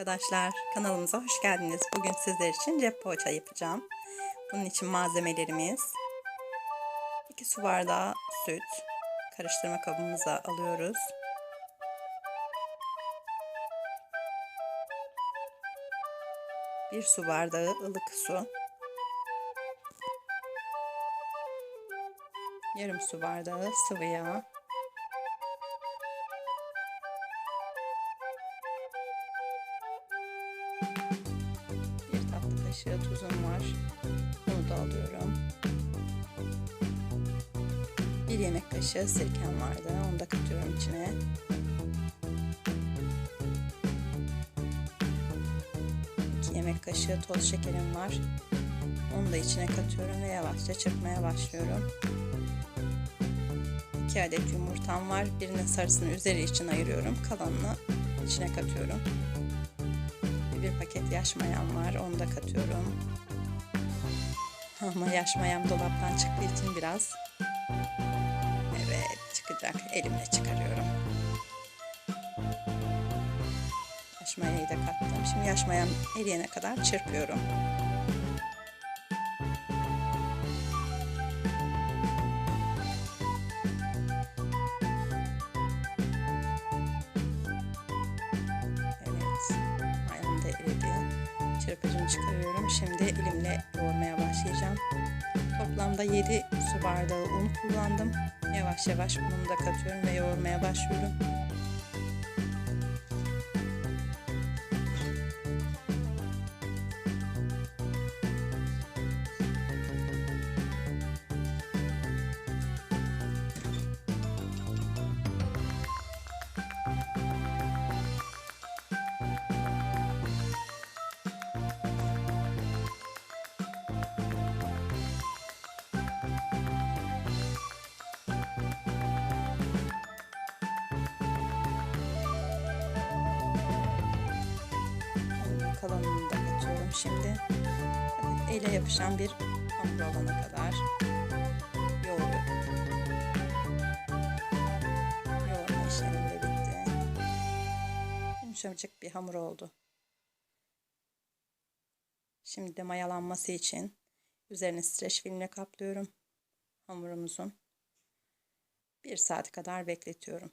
arkadaşlar. Kanalımıza hoş geldiniz. Bugün sizler için cep poğaça yapacağım. Bunun için malzemelerimiz 2 su bardağı süt. Karıştırma kabımıza alıyoruz. Bir su bardağı ılık su. Yarım su bardağı sıvı yağ. Bir tatlı kaşığı tuzum var. Onu da alıyorum. Bir yemek kaşığı sirkem vardı. Onu da katıyorum içine. İki yemek kaşığı toz şekerim var. Onu da içine katıyorum ve yavaşça çırpmaya başlıyorum. 2 adet yumurtam var. Birinin sarısını üzeri için ayırıyorum. Kalanını içine katıyorum. Bir paket yaş mayam var. Onu da katıyorum. Ama yaş mayam dolaptan çıktığı için biraz. Evet çıkacak. Elimle çıkarıyorum. Yaş mayayı da kattım. Şimdi yaş mayam eriyene kadar çırpıyorum. Çırpıcını çıkarıyorum. Şimdi elimle yoğurmaya başlayacağım. Toplamda 7 su bardağı un kullandım. Yavaş yavaş unumu da katıyorum ve yoğurmaya başlıyorum. Şimdi. Ele yapışan bir hamur olana kadar yoğuruyorum. Yoğurma işlemim de bitti. Yumuşacık bir hamur oldu. Şimdi de mayalanması için üzerine streç filmle kaplıyorum hamurumuzun. Bir saat kadar bekletiyorum.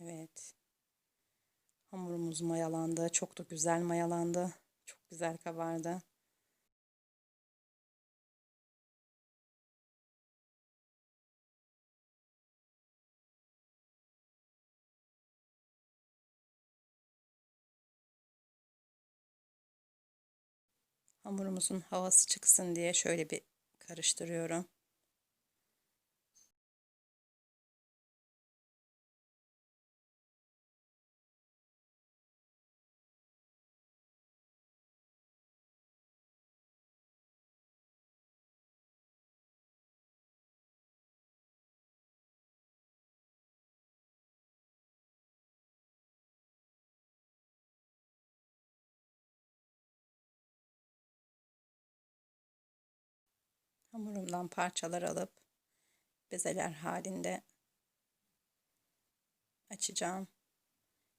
Evet. Hamurumuz mayalandı. Çok da güzel mayalandı. Çok güzel kabardı. Hamurumuzun havası çıksın diye şöyle bir karıştırıyorum. Hamurumdan parçalar alıp bezeler halinde açacağım.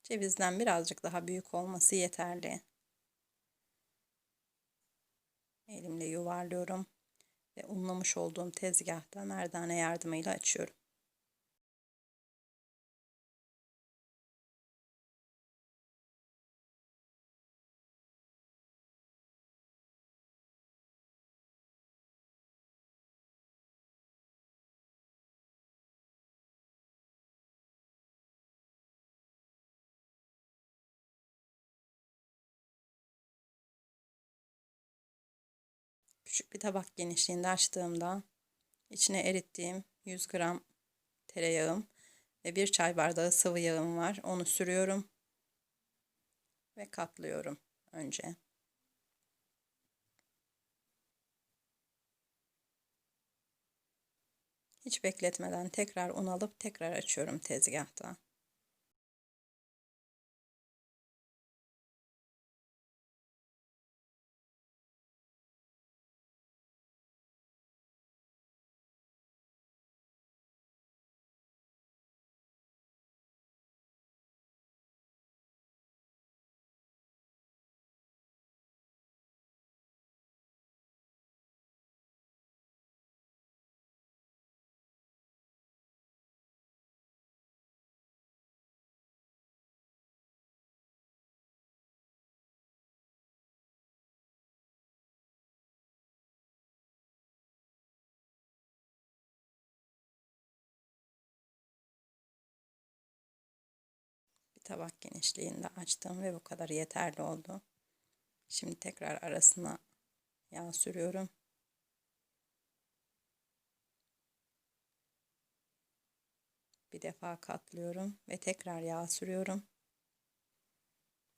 Cevizden birazcık daha büyük olması yeterli. Elimle yuvarlıyorum ve unlamış olduğum tezgahta merdane yardımıyla açıyorum. Küçük bir tabak genişliğinde açtığımda içine erittiğim 100 gram tereyağım ve bir çay bardağı sıvı yağım var. Onu sürüyorum ve katlıyorum önce. Hiç bekletmeden tekrar un alıp tekrar açıyorum tezgahta. Tabak genişliğinde açtım ve bu kadar yeterli oldu. Şimdi tekrar arasına yağ sürüyorum. Bir defa katlıyorum ve tekrar yağ sürüyorum.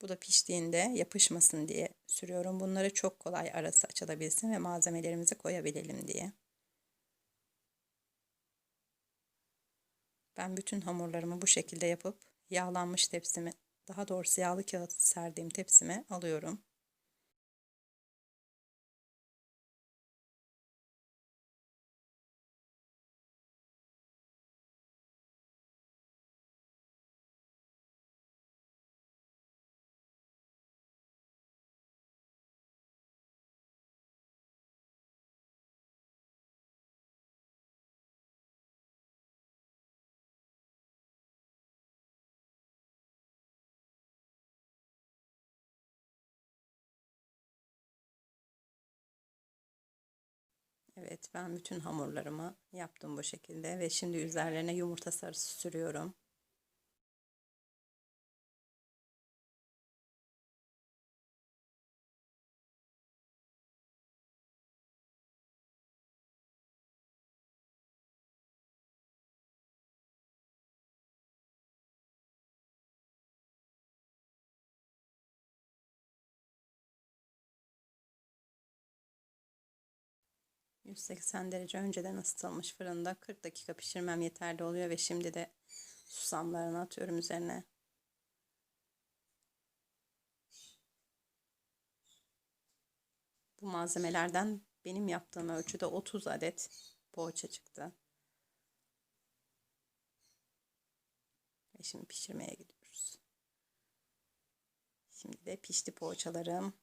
Bu da piştiğinde yapışmasın diye sürüyorum. Bunları çok kolay arası açılabilsin ve malzemelerimizi koyabilelim diye. Ben bütün hamurlarımı bu şekilde yapıp yağlanmış tepsimi, daha doğrusu yağlı kağıt serdiğim tepsime alıyorum. Evet ben bütün hamurlarımı yaptım bu şekilde ve şimdi üzerlerine yumurta sarısı sürüyorum. ...180 derece önceden ısıtılmış fırında 40 dakika pişirmem yeterli oluyor ve şimdi de susamlarını atıyorum üzerine. Bu malzemelerden benim yaptığım ölçüde 30 adet poğaça çıktı. Ve şimdi pişirmeye gidiyoruz. Şimdi de pişti poğaçalarım.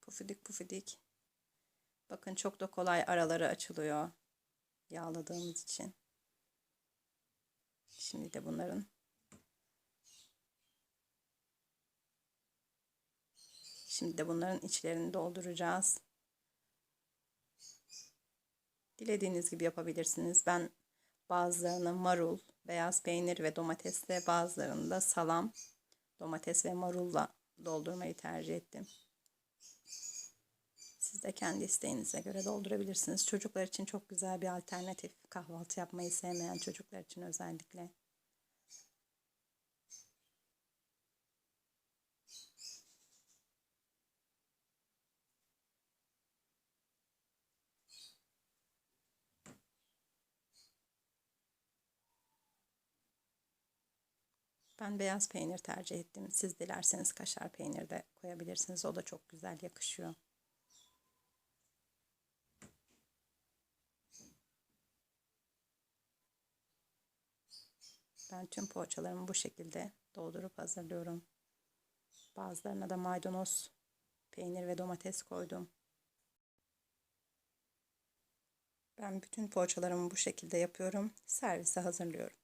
Pufidik pufidik. Bakın çok da kolay araları açılıyor. Yağladığımız için. Şimdi de bunların Şimdi de bunların içlerini dolduracağız. Dilediğiniz gibi yapabilirsiniz. Ben bazılarını marul, beyaz peynir ve domatesle bazılarını da salam, domates ve marulla doldurmayı tercih ettim. Siz de kendi isteğinize göre doldurabilirsiniz. Çocuklar için çok güzel bir alternatif. Kahvaltı yapmayı sevmeyen çocuklar için özellikle. Ben beyaz peynir tercih ettim. Siz dilerseniz kaşar peynir de koyabilirsiniz. O da çok güzel yakışıyor. Ben tüm poğaçalarımı bu şekilde doldurup hazırlıyorum. Bazılarına da maydanoz, peynir ve domates koydum. Ben bütün poğaçalarımı bu şekilde yapıyorum. Servise hazırlıyorum.